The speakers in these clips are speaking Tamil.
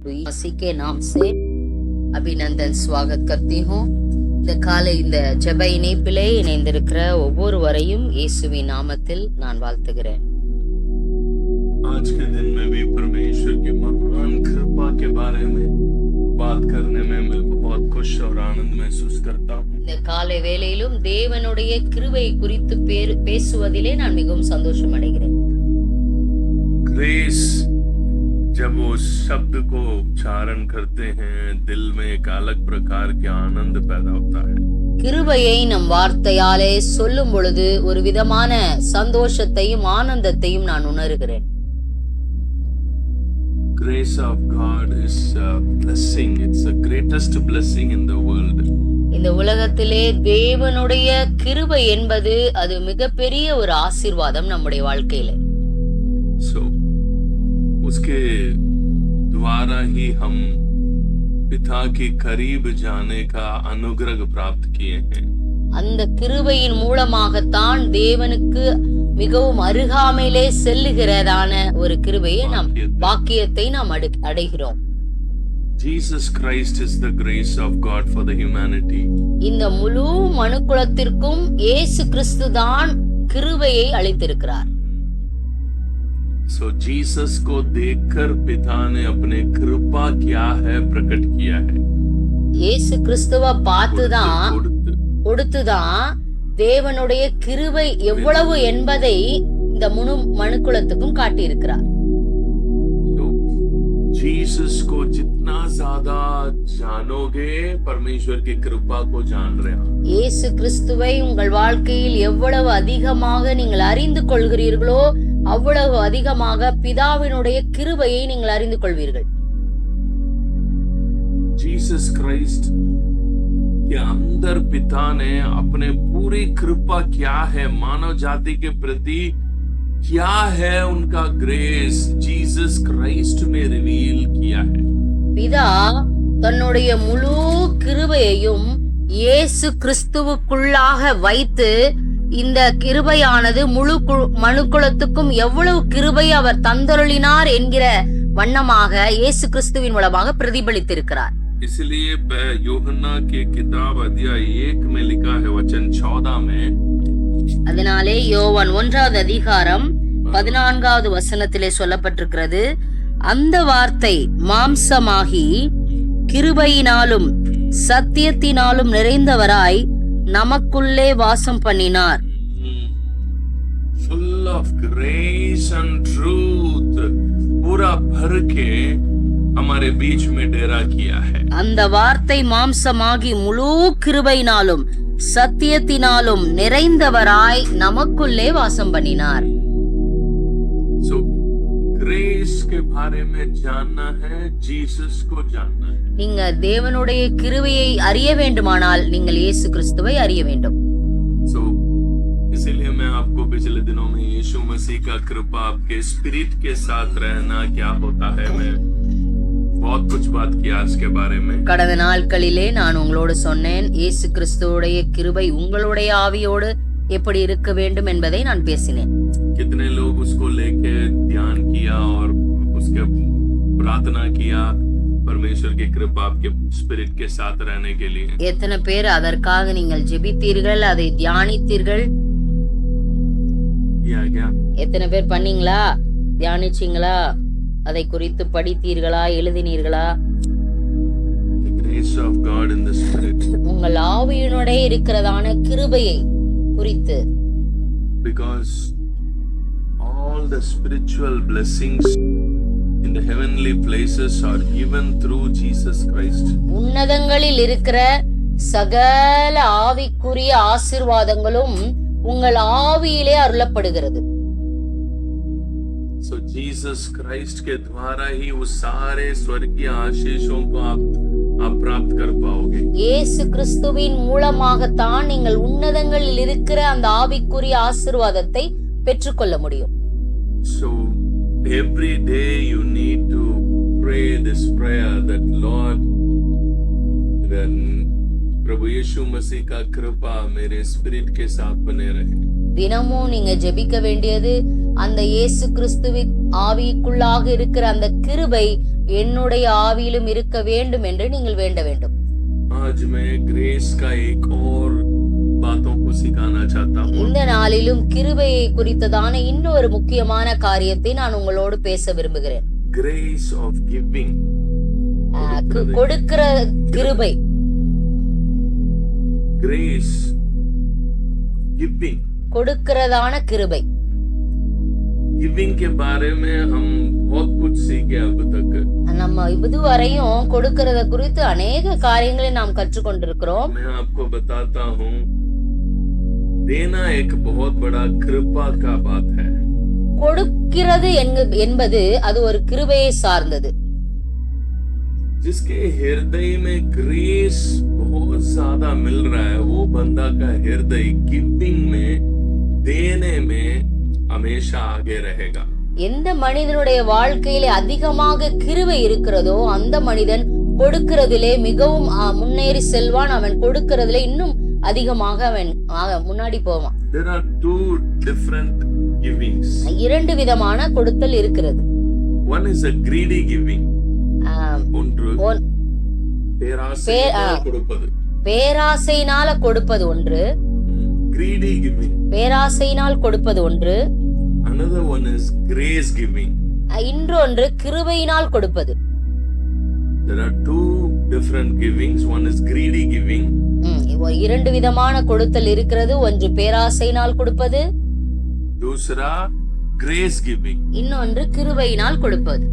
मसीह के नाम से அபிநந்தன் ஸ்வாகத் करती हूँ இந்த காலை இந்த ஜெப இணைப்பிலே இணைந்திருக்கிற ஒவ்வொருவரையும் இயேசுவின் நாமத்தில் நான் வாழ்த்துகிறேன் आज के दिन में भी परमेश्वर की महान कृपा के बारे में बात करने में मैं बहुत खुश और आनंद महसूस करता हूँ இந்த காலை வேளையிலும் தேவனுடைய கிருபை குறித்து பேரு பேசுவதிலே நான் மிகவும் சந்தோஷம் அடைகிறேன் ग्रेस जब वो शब्द को उच्चारण करते हैं दिल में एक अलग प्रकार के आनंद पैदा होता है கிருபையை நம் வார்த்தையாலே சொல்லும் பொழுது ஒரு விதமான சந்தோஷத்தையும் ஆனந்தத்தையும் நான் உணர்கிறேன் grace of God is a blessing. It's the greatest blessing in the world. இந்த உலகத்திலே தேவனுடைய கிருபை என்பது அது மிகப்பெரிய ஒரு ஆசீர்வாதம் நம்முடைய வாழ்க்கையில So, उसके द्वारा ही हम पिता के करीब जाने का अनुग्रह प्राप्त किए हैं அந்த கிருபையின் மூலமாகத்தான் தேவனுக்கு மிகவும் அருகாமையிலே செல்லுகிறதான ஒரு கிருபையை நாம் பாக்கியத்தை நாம் அடு- அடைகிறோம் Jesus Christ is the grace of God for the humanity. இந்த முழு மனுக்குலத்திற்கும் இயேசு கிறிஸ்து தான் கிருபையை அளித்திருக்கிறார் So Jesus को देखकर पिता ने अपने कृपा क्या है प्रकट किया है இயேசு கிறிஸ்துவ பார்த்துதான் கொடுத்து கொடுத்துதான் தேவனுடைய கிருபை எவ்வளவு என்பதை இந்த முழு மனுக்குலத்துக்கும் காட்டியிருக்கிறார் तो जीसस को जितना ज्यादा जानोगे परमेश्वर की कृपा को जान रहे हो இயேசு கிறிஸ்துவை உங்கள் வாழ்க்கையில் எவ்வளவு அதிகமாக நீங்கள் அறிந்து கொள்கிறீர்களோ அவ்வளவு அதிகமாக பிதாவினுடைய கிருபையை நீங்கள் அறிந்து கொள்வீர்கள் जीसस क्राइस्ट के अंदर पिता ने अपने पूरी कृपा क्या है मानव जाति के प्रति क्या है उनका ग्रेस जीसस क्राइस्ट में रिवील किया है பிதா தன்னுடைய முழு கிருபையையும் இயேசு கிறிஸ்துவுக்குள்ளாக வைத்து இந்த கிருபையானது முழு கு- மனுக்குலத்துக்கும் எவ்வளவு கிருபை அவர் தந்தருளினார் என்கிற வண்ணமாக இயேசு கிறிஸ்துவின் மூலமாக பிரதிபலித்திருக்கிறார் इसलिए ब- यूहन्ना के किताब अध्याय एक में लिखा है वचन चौदह में அதனாலே யோவான் ஒன்றாவது அதிகாரம் பதினான்காவது வசனத்திலே சொல்லப்பட்டிருக்கிறது அந்த வார்த்தை மாம்சமாகி கிருபையினாலும் சத்தியத்தினாலும் நிறைந்தவராய் நமக்குள்ளே வாசம் பண்ணினார் full of grace and truth पूरा भर के हमारे बीच में डेरा किया है அந்த வார்த்தை மாம்சமாகி முழு கிருபையினாலும் சத்தியத்தினாலும் நிறைந்தவராய் நமக்குள்ளே வாசம் பண்ணினார் सो ग्रेस के बारे में जानना है जीसस को जानना है நீங்க தேவனுடைய கிருபையை அறிய வேண்டுமானால் நீங்கள் இயேசு கிறிஸ்துவை அறிய வேண்டும் सो इसीलिए मैं आपको पिछले दिनों में यीशु मसीह का कृपा आपके स्पिरिट के साथ रहना क्या होता है मैं बहुत कुछ बात किया इसके बारे में கடந்த நாட்களிலே நான் உங்களோடு சொன்னேன் இயேசு கிறிஸ்துவுடைய கிருபை உங்களுடைய ஆவியோடு எப்படி இருக்க வேண்டும் என்பதை நான் பேசினேன் कितने लोग उसको लेके ध्यान किया और उसके प्रार्थना किया परमेश्वर की कृपा आपके स्पिरिट के साथ रहने के लिए எத்தனை பேர் அதற்காக நீங்கள் ஜெபித்தீர்கள் அதை தியானித்தீர்கள் किया क्या எத்தனை பேர் பண்ணீங்களா தியானிச்சீங்களா அதை குறித்து படித்தீர்களா எழுதினீர்களா The grace of God in the spirit உங்கள் ஆவியினுடைய இருக்கிறதான கிருபையை குறித்து because all the spiritual blessings in the heavenly places are given through Jesus Christ. உன்னதங்களில் இருக்கிற சகல ஆவிக்குரிய ஆசிர்வாதங்களும் உங்கள் ஆவியிலே அருளப்படுகிறது So Jesus Christ के द्वारा ही वो सारे स्वर्गीय आशीषों को आप आप प्राप्त कर पाओगे இயேசு கிறிஸ்துவின் மூலமாகத்தான் நீங்கள் உன்னதங்களில் இருக்கிற அந்த ஆவிக்குரிய ஆசிர்வாதத்தை பெற்றுக்கொள்ள முடியும் So every day you need to pray this prayer that Lord, then प्रभु यीशु मसीह का कृपा मेरे स्पिरिट के साथ बने रहे தினமும் நீங்க ஜெபிக்க வேண்டியது அந்த இயேசு கிறிஸ்துவின் ஆவிக்குள்ளாக இருக்கிற அந்த கிருபை என்னுடைய ஆவியிலும் இருக்க வேண்டும் என்று நீங்கள் வேண்ட வேண்டும் आज मैं ग्रेस का एक और बातों को सिखाना चाहता हूँ இந்த நாளிலும் கிருபையை குறித்ததான இன்னொரு முக்கியமான காரியத்தை நான் உங்களோடு பேச விரும்புகிறேன் ग्रेस ऑफ गिविंग ஆஹ் கு- கொடுக்கிற கிருபை ग्रेस गिविंग கொடுக்கிறதான கிருபை गिविंग के बारे में हम बहुत कुछ सीखे अब तक நம்ம இதுவரையும் கொடுக்கறத குறித்து அநேக காரியங்களை நாம் கற்றுக்கொண்டிருக்கிறோம் मैं आपको बताता हूँ देना एक बहुत बड़ा कृपा का बात है கொடுக்கிறது என்க- என்பது அது ஒரு கிருபையை சார்ந்தது जिसके हृदय में ग्रेस बहुत ज्यादा मिल रहा है वो बंदा का हृदय गिविंग में देने में हमेशा आगे रहेगा எந்த மனிதனுடைய வாழ்க்கையிலே அதிகமாக கிருபை இருக்கிறதோ அந்த மனிதன் கொடுக்கிறதிலே மிகவும் ஆ, முன்னேறி செல்வான் அவன் கொடுக்கிறதிலே இன்னும் அதிகமாக அவன் முன்னாடி போவான் there are two different givings இரண்டு விதமான கொடுத்தல் இருக்கிறது one is a greedy giving ஆ, ஒன்று ஒன்- பேராசையினால். கொடுப்பது பேராசையினால கொடுப்பது ஒன்று greedy giving பேராசையினால் கொடுப்பது ஒன்று another one is grace giving இன்னொன்று கிருபையினால் கொடுப்பது there are two different givings one is greedy giving இரண்டு விதமான கொடுத்தல் இருக்கிறது ஒன்று பேராசையினால் கொடுப்பது दूसरा grace giving இன்னொன்று கிருபையினால் கொடுப்பது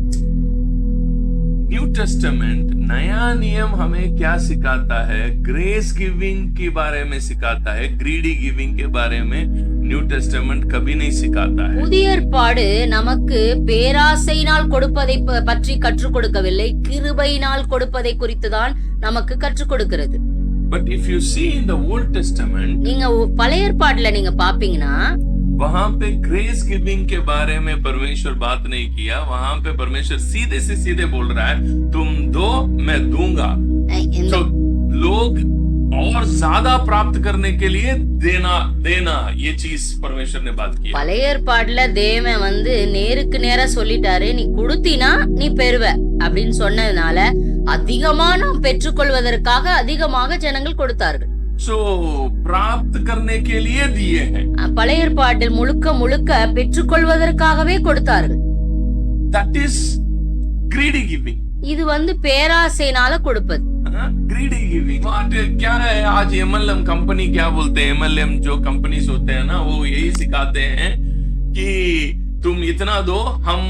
न्यू टेस्टामेंट नया नियम हमें क्या सिखाता है ग्रेस गिविंग के बारे में सिखाता है ग्रीडी गिविंग के बारे में न्यू टेस्टामेंट कभी नहीं सिखाता है புதிய ஏற்பாடு நமக்கு பேராசையினால் கொடுப்பதை ப- பற்றி கற்றுக் கொடுக்கவில்லை கிருபையினால் கொடுப்பதை குறித்துதான் நமக்கு கற்றுக் கொடுக்கிறது But if you see in the old testament நீங்க ஒ- பழைய ஏற்பாடுல நீங்க பாப்பீங்கன்னா वहां पे ग्रेस गिविंग के बारे में परमेश्वर बात नहीं किया वहां पे परमेश्वर सीधे से सीधे बोल रहा है तुम दो मैं दूंगा அஹ், இந்த तो लोग और ज्यादा प्राप्त करने के लिए देना देना ये चीज परमेश्वर ने बात की है। பழைய ஏற்பாடுல தேவன் வந்து நேருக்கு நேரா சொல்லிட்டாரு நீ கொடுத்தினா நீ பெறுவ அப்படின்னு சொன்னதுனால அதிகமா நாம் பெற்றுக்கொள்வதற்காக அதிகமாக ஜனங்கள் கொடுத்தார்கள் सो प्राप्त करने के लिए दिए हैं அஹ், பழைய ஏற்பாட்டில் முழுக்க முழுக்க பெற்றுக்கொள்வதற்காகவே கொடுத்தார்கள் दैट इज ग्रीडी गिविंग இது வந்து பேராசைனால கொடுப்பது ग्रीडी गिविंग क्या है आज एमएलएम कंपनी क्या बोलते हैं एमएलएम जो कंपनीज होते हैं ना वो यही सिखाते हैं कि तुम इतना दो हम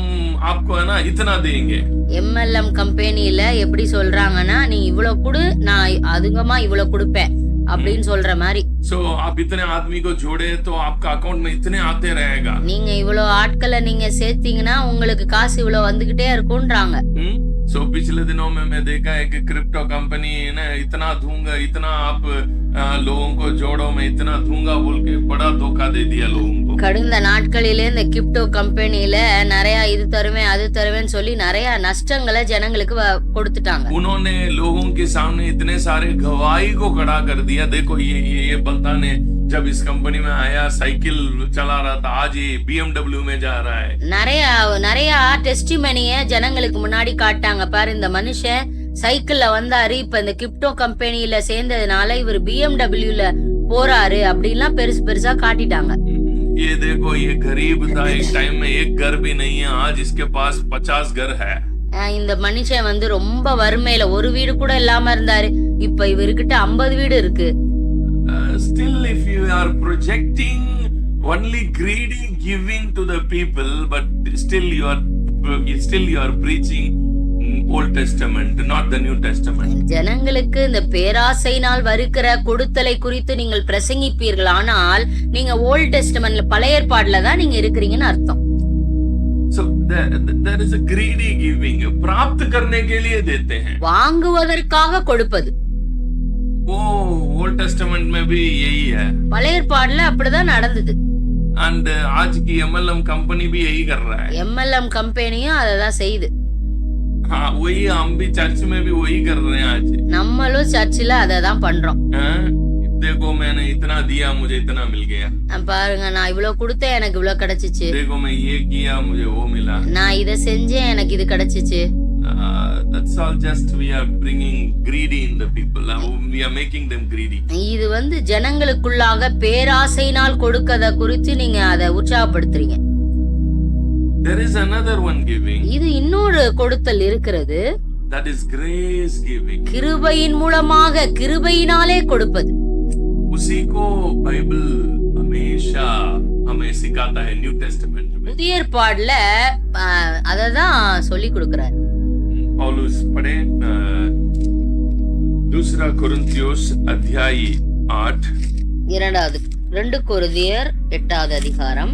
आपको है ना इतना देंगे எம்எல்எம் கம்பெனில எப்படி சொல்றாங்கன்னா நீ இவ்வளவு கொடு நான் அதிகமா இவ்வளவு கொடுப்பேன் அப்படின்னு சொல்ற மாதிரி सो आप इतने आदमी को जोड़े तो आपका अकाउंट में इतने आते रहेगा நீங்க இவ்வளவு ஆட்களை நீங்க சேர்த்தீங்கன்னா உங்களுக்கு காசு இவ்வளவு வந்துகிட்டே இருக்கும்ன்றாங்க हम्म सो पिछले दिनों में मैं देखा है कि क्रिप्टो कंपनी ने इतना दूंगा इतना आप आ, लोगों को जोड़ो मैं इतना दूंगा बोल के बड़ा धोखा दे दिया लोगों को கடந்த நாட்களிலே இந்த கிப்டோ கம்பெனில நிறைய இது தருவேன் அது தருவேன்னு சொல்லி நிறைய நஷ்டங்களை ஜனங்களுக்கு வ- கொடுத்துட்டாங்க उन्होंने लोगों के सामने इतने सारे गवाही को खड़ा कर दिया देखो ये ये ये बंदा ने जब इस कंपनी में आया साइकिल चला रहा था आज ये बीएमडब्ल्यू में जा रहा है நிறைய நிறைய டெஸ்டிமனிய ஜனங்களுக்கு முன்னாடி காட்டாங்க பாரு இந்த மனுஷன் சைக்கிள்ல வந்தாரு இப்ப இந்த கிப்டோ கம்பெனில சேர்ந்ததுனால இவர் பிஎம்டபிள்யூல போறாரு அப்படின்லாம் பெருசு பெருசா காட்டிட்டாங்க ये देखो ये गरीब था एक टाइम में एक घर भी नहीं है आज इसके पास पचास घर है அஹ் இந்த மனுஷன் வந்து ரொம்ப வறுமையில ஒரு வீடு கூட இல்லாம இருந்தாரு இப்ப இவர்கிட்ட ஐம்பது வீடு இருக்கு Uh, still if you are projecting only greedy giving to the people but still you are still you are preaching Old Testament, not the New Testament. ஜனங்களுக்கு இந்த பேராசையினால் வருகிற கொடுத்தலை குறித்து நீங்கள் பிரசங்கிப்பீர்கள் ஆனால் நீங்க ஓல்ட் டெஸ்டமெண்ட்ல பழைய ஏற்பாடுல தான் நீங்க இருக்கிறீங்கன்னு அர்த்தம் வாங்குவதற்காக கொடுப்பது वो ओल्ड टेस्टामेंट में भी यही है பழைய ஏற்பாடுல அப்படிதான் நடந்தது एंड आज की एमएलएम कंपनी भी यही कर रहा है எம்எல்எம் கம்பெனியும் அதை தான் செய்யுது हाँ वही हम भी चर्च में भी वही कर रहे हैं आज நம்மளும் சர்ச்சில் அதை தான் பண்றோம் हाँ? देखो मैंने इतना दिया मुझे इतना मिल गया அஹ் பாருங்க நான் இவ்வளவு கொடுத்தேன் எனக்கு இவ்வளவு கிடைச்சிச்சு देखो मैं ये किया मुझे वो मिला நான் இதை செஞ்சேன் எனக்கு இது கிடைச்சிச்சு Uh, இது வந்து ஜனங்களுக்குள்ளாக பேராசையினால் கொடுக்கத குறித்து நீங்க அதை உற்சாகப்படுத்துறீங்க There is another one giving. இது இன்னொரு கொடுத்தல் இருக்கிறது. That is grace giving. கிருபையின் மூலமாக கிருபையினாலே கொடுப்பது. உசிகோ பைபிள் ஹமேஷா ஹமே சிகாதா ஹை புதிய ஏற்பாடுல அததான் சொல்லி கொடுக்கிறார். पौलुस पढ़े अ, दूसरा कुरिन्थियोस अध्याय आठ இரண்டாவது ரெண்டு கொருதியர் எட்டாவது அதிகாரம்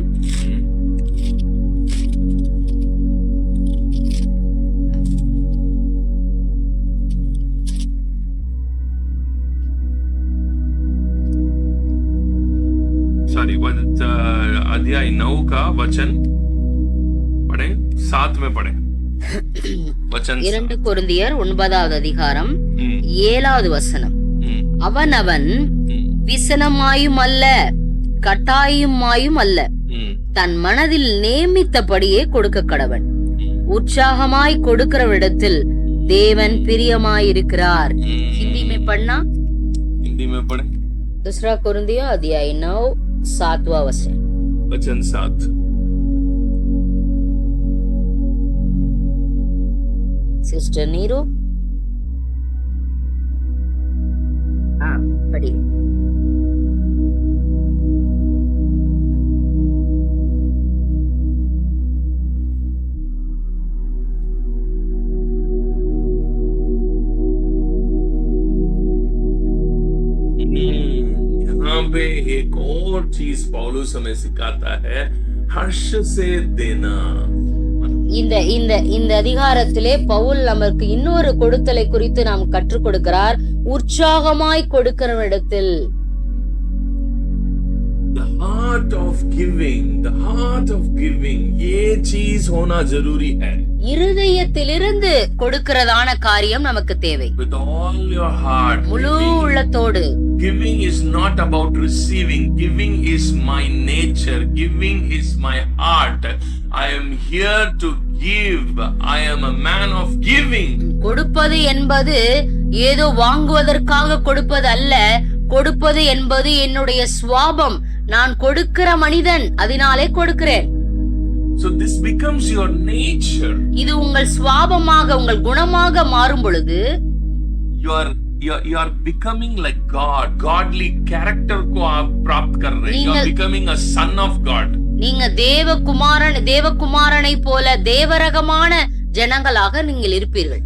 सॉरी अध्याय नौ का वचन पढ़े सात में पढ़े वचन இரண்டு கொருந்தியர் ஒன்பதாவது அதிகாரம் हम्म, ஏழாவது வசனம் हम्म, அவனவன் हम्म, விசனமாயும் அல்ல கட்டாயுமாயும் அல்ல हम्म, தன் மனதில் நேமித்தபடியே கொடுக்க கடவன் हम्म, உற்சாகமாய் கொடுக்கிறவிடத்தில் தேவன் பிரியமாயிருக்கிறார் हम्म। हिंदी में पढ़ना हिंदी में पढ़े दूसरा कुरुंदिया अध्याय नौ सातवा वचन वचन सात सिस्टर नीरू हाँ पढ़िए यहाँ पे एक और चीज़ पौलुस हमें सिखाता है हर्ष से देना। இந்த இந்த இந்த அதிகாரத்திலே பவுல் நமக்கு இன்னொரு கொடுத்தலை குறித்து நாம் கற்றுக் கொடுக்கிறார் உற்சாகமாய் கொடுக்கிறவனிடத்தில் The heart of giving, the heart of giving, ये चीज होना जरूरी है. இருதயத்திலிருந்து கொடுக்கிறதான காரியம் நமக்கு தேவை With all your heart, முழு giving, உள்ளத்தோடு giving is not about receiving. Giving is my nature. Giving is my heart. I am here to give. I am a man of giving. கொடுப்பது என்பது ஏதோ வாங்குவதற்காக கொடுப்பது அல்ல கொடுப்பது என்பது என்னுடைய சுவாபம் நான் கொடுக்கிற மனிதன் அதனாலே கொடுக்கிறேன் So this becomes your nature. இது உங்கள் சுவாபமாக உங்கள் குணமாக மாறும் பொழுது You are you are, you are becoming like God. Godly character को आप प्राप्त कर रहे हैं. You are நீங்கள்- becoming a son of God. நீங்க தேவகுமாரன் தேவகுமாரனை போல தேவரகமான ஜனங்களாக நீங்கள் இருப்பீர்கள்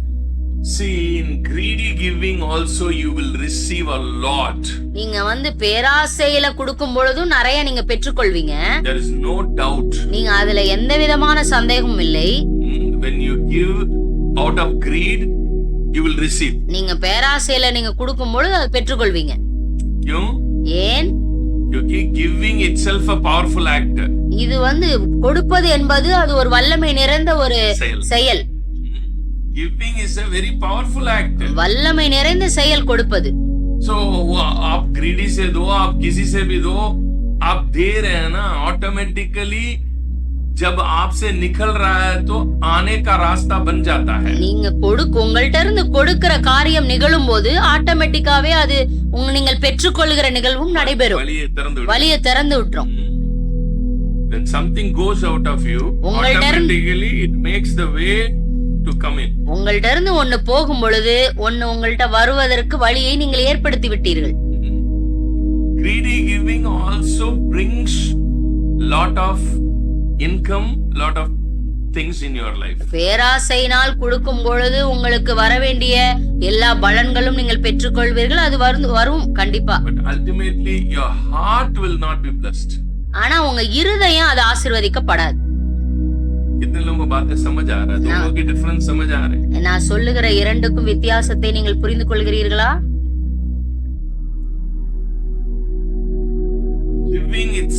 See, in greedy giving also you will receive a lot. நீங்க வந்து பேராசையில கொடுக்கும் பொழுதும் நிறைய நீங்க பெற்றுக்கொள்வீங்க There is no doubt. நீங்க அதுல எந்த விதமான சந்தேகமும் இல்லை Hmm, When you give out of greed, you will receive. நீங்க பேராசையில நீங்க கொடுக்கும் பொழுது அதை பெற்றுக்கொள்வீங்க? ஏன் क्योंकि giving itself a powerful act. இது வந்து கொடுப்பது என்பது அது ஒரு வல்லமை நிறைந்த ஒரு செயல். செயல் Hmm. Giving is a very powerful act. வல்லமை நிறைந்த செயல் கொடுப்பது So वो आप greedy से दो आप किसी से भी दो आप दे रहे हैं ना ऑटोमेटिकली ஜப் ஆப்சே நிகல் ரஹா தோ ஆனே கா ராஸ்தா பன் ஜாதா ஹை நீங்க கொடுக்க உங்கள்ட்ட இருந்து கொடுக்கிற காரியம் நிகழும் போது ஆட்டோமேட்டிக்காவே அது உங்க நீங்கள் பெற்றுக்கொள்கிற நிகழ்வும் நடைபெறும். வழியை திறந்து வழியை திறந்து விட்டுரும். When something goes out of you, உங்கள்ட்ட இருந்து- automatically it makes the way to come in. உங்கள்ட்ட இருந்து ஒன்னு போகும் பொழுது ஒண்ணு உங்கள்ட்ட வருவதற்கு வழியை நீங்கள் ஏற்படுத்தி விட்டீர்கள். Greedy giving also brings lot of income lot of things in your life பேராசையினால் கொடுக்கும் பொழுது உங்களுக்கு வர வேண்டிய எல்லா பலன்களும் நீங்கள் பெற்றுக்கொள்வீர்கள். அது வரும் வரும் கண்டிப்பா. But ultimately your heart will not be blessed ஆனா உங்க இருதயம் அது ஆசீர்வதிக்கப்படாது. நான் சொல்லுகிற இரண்டுக்கும் வித்தியாசத்தை நீங்கள் புரிந்து கொள்கிறீர்களா?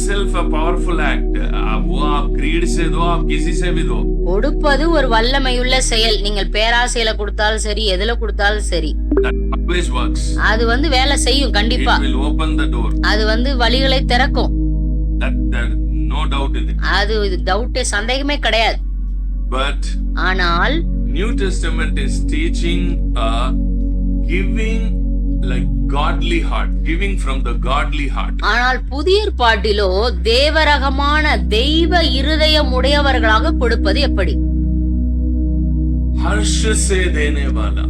itself itself a powerful act. आ, वो आप greed से दो आप किसी से भी दो கொடுப்பது ஒரு வல்லமையுள்ள செயல் நீங்கள் பேராசையில கொடுத்தாலும் சரி எதுல கொடுத்தாலும் சரி that always works. அது வந்து வேலை செய்யும் It கண்டிப்பா will open the door. அது வந்து வழிகளை திறக்கும் That there no doubt in it. அது இது டவுட்டே சந்தேகமே கிடையாது But ஆனால் New Testament is teaching a giving ஆனால் புதிய பாட்டிலோ தேவரகமான தெய்வ இருதயம் உடையவர்களாக கொடுப்பது எப்படி?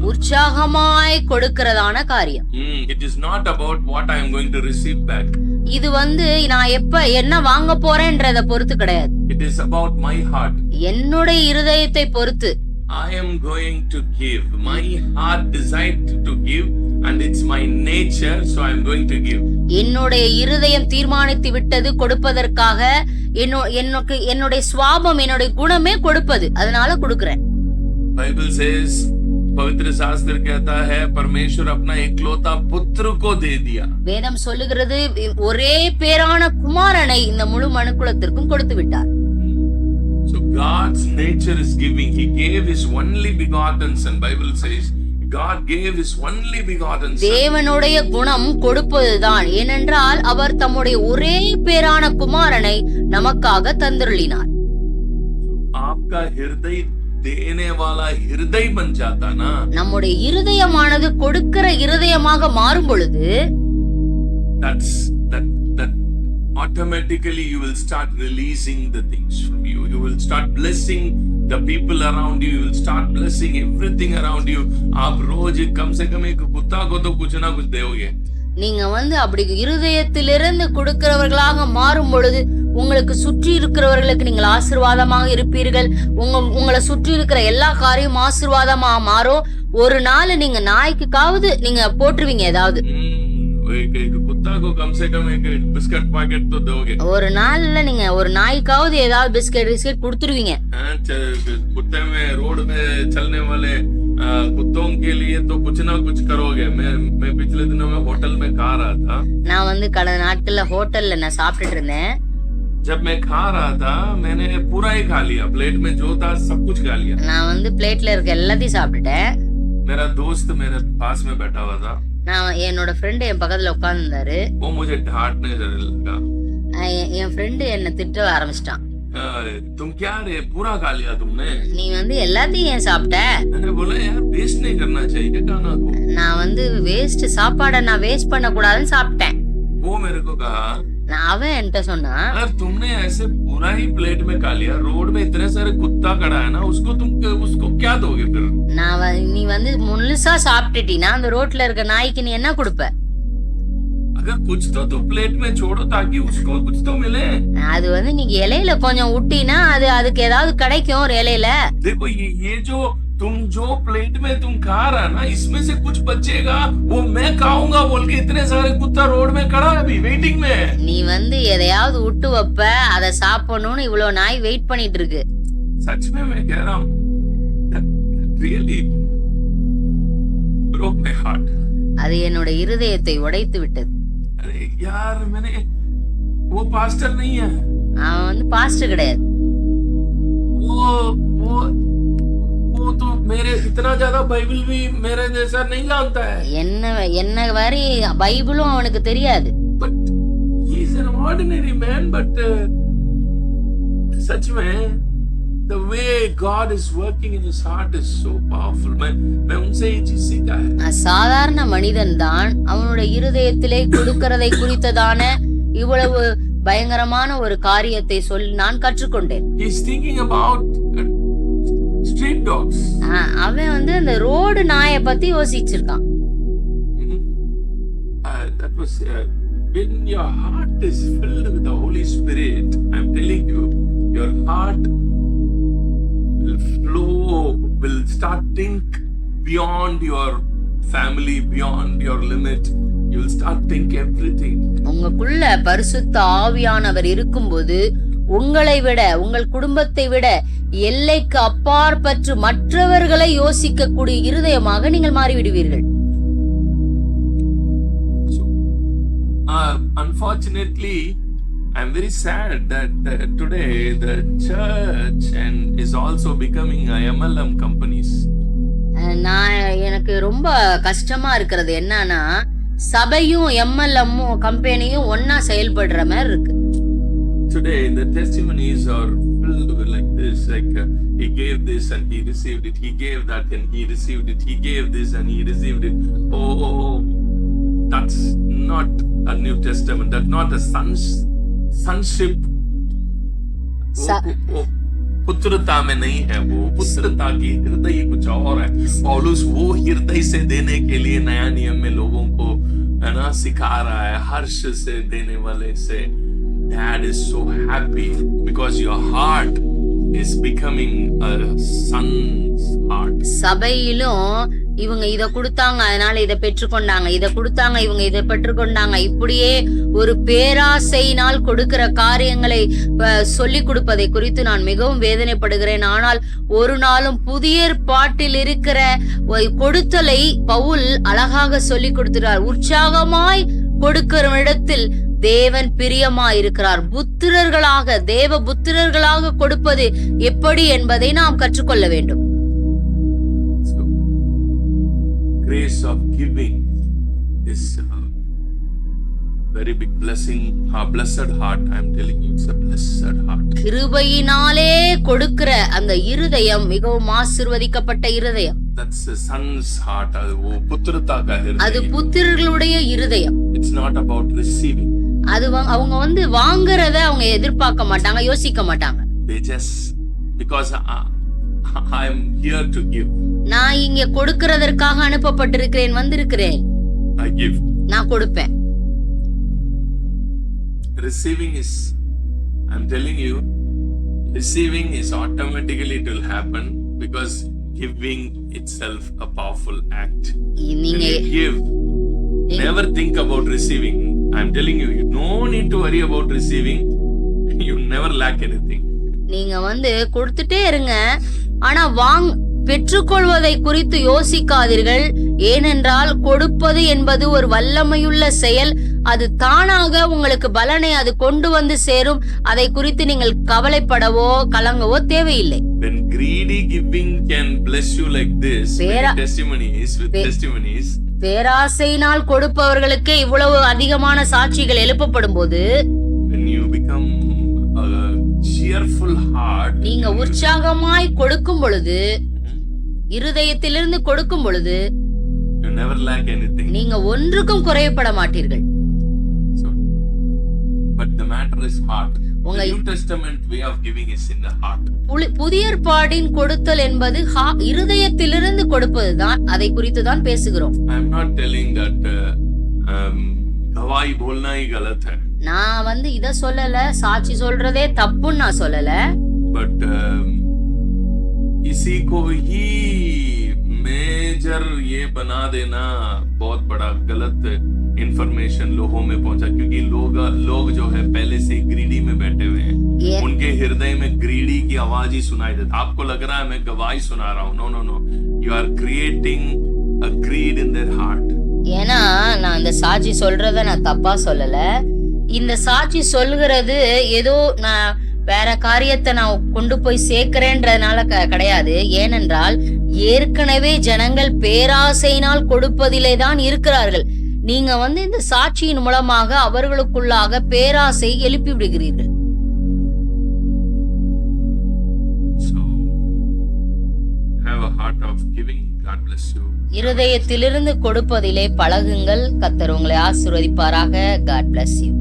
உற்சாகமாய் கொடுக்கிறதான காரியம். It is not about what I am going to receive back இது வந்து நான் எப்ப என்ன வாங்க போறேன்றத பொறுத்து கிடையாது. It is about my heart என்னுடைய இருதயத்தை பொறுத்து. I am going to give my heart decide to give and it's my nature, so I am going to give. என்னுடைய இருதயம் தீர்மானித்து விட்டது கொடுப்பதற்காக என்னோ எனக்கு என்னுடைய சுவாபம் என்னுடைய குணமே கொடுப்பது அதனால கொடுக்கிறேன் Bible says, पवित्र शास्त्र कहता है परमेश्वर अपना इकलौता पुत्र को दे दिया வேதம் சொல்லுகிறது ஒரே பேரான குமாரனை இந்த முழு மனுக்குலத்திற்கும் கொடுத்து விட்டார் So God's nature is giving. He gave His only begotten Son. Bible says தேவனுடைய குணம் கொடுப்பதுதான். ஏனென்றால் அவர் தம்முடைய ஒரே பேரான குமாரனை நமக்காக தந்துருளினார். நம்முடைய இருதயமானது கொடுக்கிற இருதயமாக மாறும் பொழுது automatically you will start releasing the things from you. You will start blessing the people around you. You will start blessing everything around you. आप रोज कम से कम एक कुत्ता को तो कुछ ना कुछ दोगे நீங்க வந்து அப்படி இருதயத்திலிருந்து கொடுக்கிறவர்களாக மாறும் பொழுது உங்களுக்கு சுற்றி இருக்கிறவர்களுக்கு நீங்கள் ஆசீர்வாதமாக இருப்பீர்கள் உங்க உங்களை சுற்றி இருக்கிற எல்லா காரியம் ஆசீர்வாதமா மாறும் ஒரு நாள் நீங்க நாய்க்குக்காவது நீங்க போட்டுருவீங்க ஏதாவது को कम से कम एक बिस्किट पैकेट तो दोगे ஒரு நாள்ல நீங்க ஒரு நாய்க்காவது ஏதாவது பிஸ்கெட் பிஸ்கெட் கொடுத்துருவீங்க हाँ, च- कुत्ते में रोड में चलने वाले आ, कुत्तों के लिए तो कुछ ना कुछ करोगे मैं मैं पिछले दिनों में होटल में खा रहा था நான் வந்து கடந்த நாட்கள்ல ஹோட்டல்ல நான் சாப்பிட்டுட்டு இருந்தேன் जब मैं खा रहा था मैंने पूरा ही खा लिया प्लेट में जो था सब कुछ खा लिया நான் வந்து பிளேட்ல இருக்க எல்லாத்தையும் சாப்பிட்டுட்டேன் मेरा दोस्त मेरे पास में बैठा हुआ था நான் என்னோட ஃப்ரெண்டு என் பக்கத்துல உட்கார்ந்துருந்தாரு वो मुझे डांटने लगा என் ஃப்ரெண்டு என்னை திட்ட ஆரம்பிச்சிட்டான் "आ, तुम क्या रे पूरा खा लिया तुमने நீ வந்து எல்லாத்தையும் ஏன் சாப்பிட்ட मैंने बोला यार वेस्ट नहीं करना चाहिए खाना को நான் வந்து வேஸ்ட் சாப்பாடை நான் வேஸ்ட் பண்ண கூடாதுன்னு சாப்பிட்டேன் वो मेरे को कहा நான் அவன் என்கிட்ட சொன்னான் अगर तुमने ऐसे पूरा ही प्लेट में खा लिया रोड में इतने सारे कुत्ता खड़ा है ना उसको तुम उसको क्या दोगे फिर நான் வ- நீ வந்து முழுசா சாப்பிட்டுட்டீன்னா அந்த ரோட்ல இருக்க நாய்க்கு நீ என்ன கொடுப்ப अगर कुछ तो तो प्लेट में छोड़ो ताकि उसको कुछ तो मिले அது வந்து நீங்க இலையில கொஞ்சம் விட்டீன்னா அது அதுக்கு ஏதாவது கிடைக்கும் ஒரு இலையில देखो ये ये जो तुम जो प्लेट में तुम खा रहा ना इसमें से कुछ बचेगा वो मैं खाऊंगा बोल के इतने सारे कुत्ता रोड में खड़ा है अभी वेटिंग में நீ வந்து எதையாவது விட்டு வைப்ப அதை சாப்பிடணும்னு இவ்வளவு நாய் வெயிட் பண்ணிட்டு இருக்கு सच में मैं कह रहा हूँ रियली broke my heart அது என்னோட இருதயத்தை உடைத்து விட்டது अरे यार मैंने वो पास्टर नहीं है அவன் வந்து பாஸ்டர் கிடையாது वो वो वो तो मेरे इतना ज्यादा बाइबल भी मेरे जैसा नहीं जानता है என்ன என்ன வரி பைபிளும் அவனுக்கு தெரியாது but he is an ordinary man but uh, सच में the way God is working in his heart is so powerful मैं मैं उनसे ये चीज सीखा है நான் சாதாரண மனிதன் தான் அவனுடைய இருதயத்திலே கொடுக்கிறதை குறித்ததான இவ்வளவு பயங்கரமான ஒரு காரியத்தை சொல் நான் கற்றுக்கொண்டேன் he is thinking about uh, dogs ஆஹ் அவன் வந்து அந்த ரோடு நாயை பத்தி யோசிச்சிருக்கான் Mhm. Uh, was uh, when your heart is filled with the Holy Spirit. I'm telling you, your heart will flow, will start think beyond your family, beyond your limit. You'll start think everything. உங்களுக்குள்ள பரிசுத்த ஆவியானவர் இருக்கும்போது உங்களை விட உங்கள் குடும்பத்தை விட எல்லைக்கு அப்பாற்பற்று மற்றவர்களை யோசிக்கக்கூடிய இருதயமாக நீங்கள் மாறிவிடுவீர்கள் So, uh, unfortunately, I'm very sad that uh, today the church and is also becoming a MLM companies. அஹ் நான் எனக்கு ரொம்ப கஷ்டமா இருக்கிறது என்னன்னா சபையும் எம்எல்எம்மும் கம்பெனியும் ஒன்னா செயல்படுற மாதிரி இருக்கு Today the testimonies are filled with like this, like uh, he gave this and he received it, he gave that and he received it, he gave this and he received it. Oh, that's not a New Testament. That's not a sons sonship. Sa- वो, वो पुत्रता में नहीं है वो पुत्रता की हृदय कुछ और है पौलुस वो हृदय से देने के लिए नया नियम में लोगों को है ना सिखा रहा है हर्ष से देने वाले से dad is so happy because your heart is becoming a son's heart. சபையிலும் இவங்க இத கொடுத்தாங்க அதனால இத பெற்றுக்கொண்டாங்க இத கொடுத்தாங்க இவங்க இத பெற்றுக்கொண்டாங்க. இப்படியே ஒரு பேராசையினால் கொடுக்கிற காரியங்களை சொல்லி கொடுப்பதை குறித்து நான் மிகவும் வேதனைப்படுகிறேன். ஆனால் ஒரு நாளும் புதிய பாட்டில் இருக்கிற கொடுத்தலை பவுல் அழகாக சொல்லி கொடுக்கிறார் உற்சாகமாய் கொடுக்கிற இடத்தில் தேவன் பிரியமா இருக்கிறார் புத்திரர்களாக தேவ புத்திரர்களாக கொடுப்பது எப்படி என்பதை நாம் கற்றுக்கொள்ள வேண்டும். Grace of giving is uh, very big blessing. Our blessed heart i am telling you it's a blessed heart. கிருபையினாலே கொடுக்கிற அந்த இருதயம் மிகவும் ஆசீர்வதிக்கப்பட்ட இருதயம். That's a son's heart. அது புத்திரத்தாக அது புத்திரர்களுடைய இருதயம். It's not about receiving. அது அவங்க வந்து வாங்குறத அவங்க எதிர்பார்க்க மாட்டாங்க யோசிக்க மாட்டாங்க they just because I, i'm here to give நான் இங்க கொடுக்கறதற்காக அனுப்பப்பட்டிருக்கிறேன் வந்திருக்கிறேன் i give நான் கொடுப்பேன் receiving is i'm telling you receiving is automatically it will happen because giving itself a powerful act when நீங்க you give never think about receiving i'm telling you you no need to worry about receiving you never lack anything நீங்க வந்து கொடுத்துட்டே இருங்க ஆனா வாங் பெற்றுக்கொள்வதை குறித்து யோசிக்காதீர்கள் ஏனென்றால் கொடுப்பது என்பது ஒரு வல்லமையுள்ள செயல் அது தானாக உங்களுக்கு பலனை அது கொண்டு வந்து சேரும் அதை குறித்து நீங்கள் கவலைப்படவோ கலங்கவோ தேவையில்லை when greedy giving can bless you like this Vera- testimonies with testimonies பேராசையினால் கொடுப்பவர்களுக்கே இவ்வளவு அதிகமான சாட்சிகள் எழுப்பப்படும் போது when you become a cheerful heart நீங்க உற்சாகமாய் கொடுக்கும் பொழுது இருதயத்திலிருந்து கொடுக்கும் பொழுது you never lack anything. நீங்க ஒன்றுக்கும் குறையப்பட மாட்டீர்கள். So but the matter is புதிய ஏற்பாடின் கொடுத்தல் என்பது இருதயத்திலிருந்து கொடுப்பதுதான். அதை குறித்து தான் பேசுகிறோம் நான் வந்து இத சொல்லல சாட்சி சொல்றதே தப்புன்னு நான் சொல்லல. பட் இசி கோஹி मेजर ये बना देना बहुत बड़ा गलत इंफॉर्मेशन लोगों में पहुंचा क्योंकि लोग लोग जो है पहले से ग्रीडी में बैठे हुए हैं ஏ- उनके हृदय में ग्रीडी की आवाज ही सुनाई देता आपको लग रहा है मैं गवाही सुना रहा हूँ no no no you are creating a greed in their heart ஏன்னா நான் இந்த சாட்சி சொல்றத நான் தப்பா சொல்லல இந்த சாட்சி சொல்கிறது ஏதோ நான் வேற காரியத்தை நான் கொண்டு போய் சேர்க்கிறேன்றதுனால க- கிடையாது ஏனென்றால் ஏற்கனவே ஜனங்கள் பேராசையினால் கொடுப்பதிலே தான் இருக்கிறார்கள். நீங்க வந்து இந்த சாட்சியின் மூலமாக அவர்களுக்குள்ளாக பேராசை எழுப்பி விடுகிறீர்கள். இருதயத்திலிருந்து கொடுப்பதிலே பழகுங்கள். கத்தர் உங்களை ஆசீர்வதிப்பாராக. God bless you.